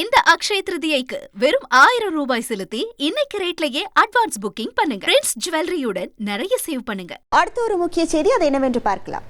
இந்த அக்ஷய திருதியைக்கு வெறும் ஆயிரம் ரூபாய் செலுத்தி இன்னைக்கு ரேட்லயே அட்வான்ஸ் புக்கிங் பண்ணுங்க. பிரின்ஸ் ஜுவல்லரியுடன் நிறைய சேவ் பண்ணுங்க. அடுத்த ஒரு முக்கிய செய்தி அது என்னவென்று பார்க்கலாம்.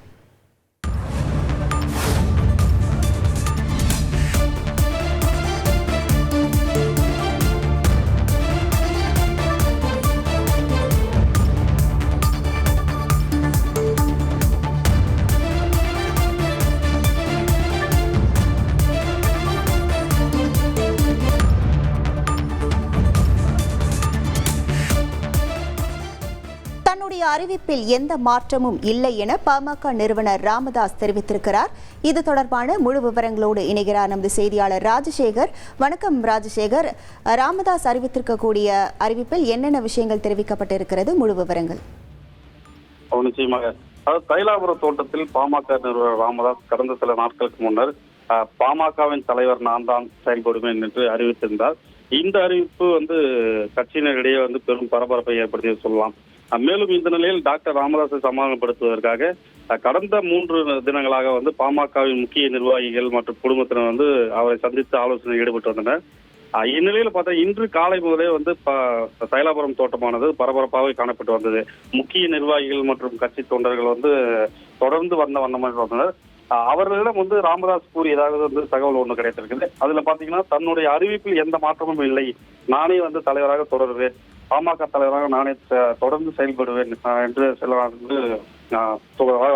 தன்னுடைய அறிவிப்பில் எந்த மாற்றமும் இல்லை என பாமக நிறுவனர் ராமதாஸ் தெரிவித்திருக்கிறார். இது தொடர்பான முழு விவரங்களோடு இணைகிறார் நமது செய்தியாளர் ராஜசேகர். வணக்கம் ராஜசேகர். ராமதாஸ் அறிவித்திருக்கக்கூடிய அறிவிப்பில் என்னென்ன விஷயங்கள் தெரிவிக்கப்பட்டிருக்கிறது? முழு விவரங்கள். நிச்சயமாக. தைலாபுர தோட்டத்தில் பாமக நிறுவனர் ராமதாஸ் கடந்த சில நாட்களுக்கு முன்னர் பாமகவின் தலைவர் நான் தான் செயல்படுவேன் என்று அறிவித்திருந்தார். இந்த அறிவிப்பு வந்து கட்சியினரிடையே வந்து பெரும் பரபரப்பை ஏற்படுத்தி சொல்லலாம். மேலும் இந்த நிலையில் டாக்டர் ராமதாஸை சமாதானப்படுத்துவதற்காக கடந்த மூன்று தினங்களாக வந்து பாமகவின் முக்கிய நிர்வாகிகள் மற்றும் குடும்பத்தினர் வந்து அவரை சந்தித்து ஆலோசனை ஈடுபட்டு வந்தனர். இந்நிலையில் பார்த்தா இன்று காலை முதலே வந்து ப- தைலாபுரம் தோட்டமானது பரபரப்பாகவே காணப்பட்டு வந்தது. முக்கிய நிர்வாகிகள் மற்றும் கட்சி தொண்டர்கள் வந்து தொடர்ந்து வந்த வண்ணமாக வந்தனர். அவர்களிடம் வந்து ராமதாஸ் கூறி ஏதாவது வந்து தகவல் ஒன்று கிடைத்திருக்குது. அதுல பாத்தீங்கன்னா தன்னுடைய அறிவிப்பில் எந்த மாற்றமும் இல்லை. நானே வந்து தலைவராக தொடருவேன். பாமக தலைவராக நானே தொடர்ந்து செயல்படுவேன் என்று சில வந்து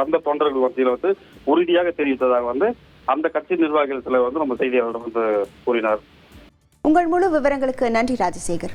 அந்த தொண்டர்கள் மத்தியில் வந்து உறுதியாக தெரிவித்ததாக வந்து அந்த கட்சி நிர்வாகிகள் சிலர் வந்து நம்ம செய்தியாளரிடம் வந்து கூறினார். உங்கள் முழு விவரங்களுக்கு நன்றி ராஜசேகர்.